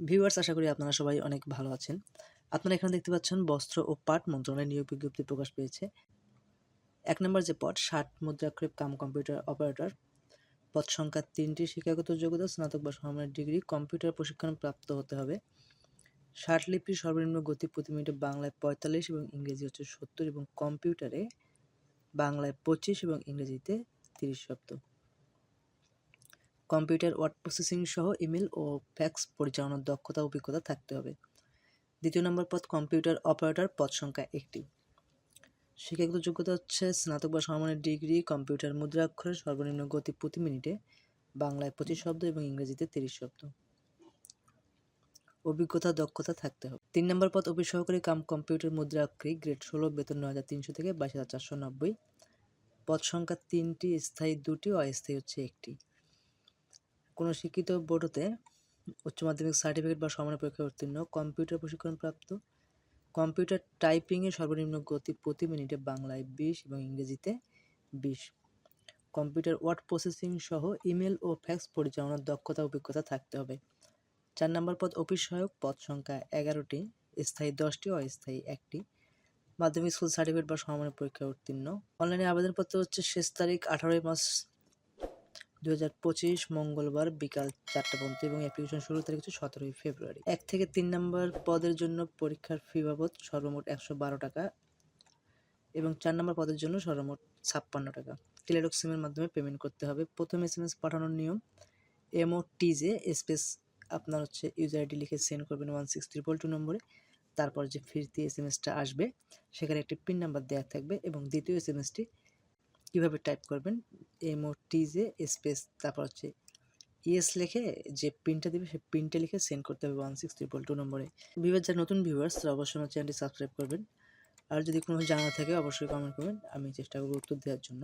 Viewers আশা করি আপনারা সবাই অনেক ভালো আছেন। আপনারা এখানে দেখতে পাচ্ছেন বস্ত্র ও পাট মন্ত্রণালয় নিয়োগ বিজ্ঞপ্তি প্রকাশ পেয়েছে। এক নম্বর যে পদ, ষাট মুদ্রাক্ষরেপ কাম কম্পিউটার অপারেটর। পদ সংখ্যা তিনটি, শিক্ষাগত যোগ্যতা, স্নাতক বা সমমানের ডিগ্রি, কম্পিউটার প্রশিক্ষণ প্রাপ্ত হতে হবে। ষাট লিপি সর্বনিম্ন গতি প্রতি মিনিটে বাংলায় পঁয়তাল্লিশ এবং ইংরেজি হচ্ছে সত্তর এবং কম্পিউটারে বাংলায় পঁচিশ এবং ইংরেজিতে তিরিশ শব্দ। কম্পিউটার, ওয়ার্ড প্রসেসিং সহ ইমেল ও ফ্যাক্স পরিচালনার দক্ষতা, অভিজ্ঞতা থাকতে হবে। দ্বিতীয় নম্বর পদ, কম্পিউটার অপারেটর পদ সংখ্যা একটি। শিক্ষাগত যোগ্যতা হচ্ছে স্নাতক বা সমমানের ডিগ্রি, কম্পিউটার মুদ্রাক্ষরের সর্বনিম্ন গতি প্রতি মিনিটে বাংলায় পঁচিশ শব্দ এবং ইংরেজিতে তিরিশ শব্দ। অভিজ্ঞতা, দক্ষতা থাকতে হবে। তিন নম্বর পদ, অফিস সহকারী কাম, কম্পিউটার মুদ্রাক্ষরিক গ্রেড ষোলো, বেতন নয় হাজার তিনশো থেকে বাইশ হাজার চারশো নব্বই। পদ সংখ্যা তিনটি, স্থায়ী দুটি, অস্থায়ী হচ্ছে একটি। কোনো শিক্ষিত বোর্ড হতে উচ্চ মাধ্যমিক সার্টিফিকেট বা সমান পরীক্ষায় উত্তীর্ণ কম্পিউটার প্রশিক্ষণ প্রাপ্ত কম্পিউটার টাইপিংয়ের সর্বনিম্ন গতি প্রতি মিনিটে বাংলায় বিশ এবং ইংরেজিতে বিশ। কম্পিউটার ওয়ার্ড প্রসেসিং সহ ইমেল ও ফ্যাক্স পরিচালনার দক্ষতা, অভিজ্ঞতা থাকতে হবে। চার নম্বর পদ অফিস সহায়ক, পদ সংখ্যা এগারোটি, স্থায়ী দশটি, অস্থায়ী একটি। মাধ্যমিক স্কুল সার্টিফিকেট বা সমানের পরীক্ষায় উত্তীর্ণ। অনলাইনে আবেদনপত্র হচ্ছে শেষ তারিখ আঠারোই মার্চ দু হাজার পঁচিশ মঙ্গলবার বিকাল চারটা পর্যন্ত এবং অ্যাপ্লিকেশন শুরু তারিখ হচ্ছে সতেরোই ফেব্রুয়ারি। এক থেকে তিন নম্বর পদের জন্য পরীক্ষার ফি বাবদ সর্বমোট একশো বারো টাকা এবং চার নম্বর পদের জন্য সর্বমোট ছাপ্পান্ন টাকা। টেলিটক সিমের মাধ্যমে পেমেন্ট করতে হবে। প্রথম এস এম এস পাঠানোর নিয়ম এমও টিজে স্পেস আপনার হচ্ছে ইউজার আইডি লিখে সেন্ড করবেন ওয়ান সিক্স ট্রিপল টু নম্বরে। তারপর যে ফিরতি এস এম এসটা আসবে, সেখানে একটি পিন নাম্বার দেওয়া থাকবে এবং দ্বিতীয় এস এম এসটি কীভাবে টাইপ করবেন? এমও টিজে স্পেস, তারপর হচ্ছে ইএস লিখে যে পিনটা দেবে সেই পিনটা লিখে সেন্ড করতে হবে ওয়ান সিক্স ট্রিপল টু নম্বরে। ভিভার যারা নতুন ভিউয়ার্স অবশ্যই আমার চ্যানেলটি সাবস্ক্রাইব করবেন। আর যদি কোনো জানা থাকে, অবশ্যই কমেন্ট করবেন। আমি চেষ্টা করব উত্তর দেওয়ার জন্য।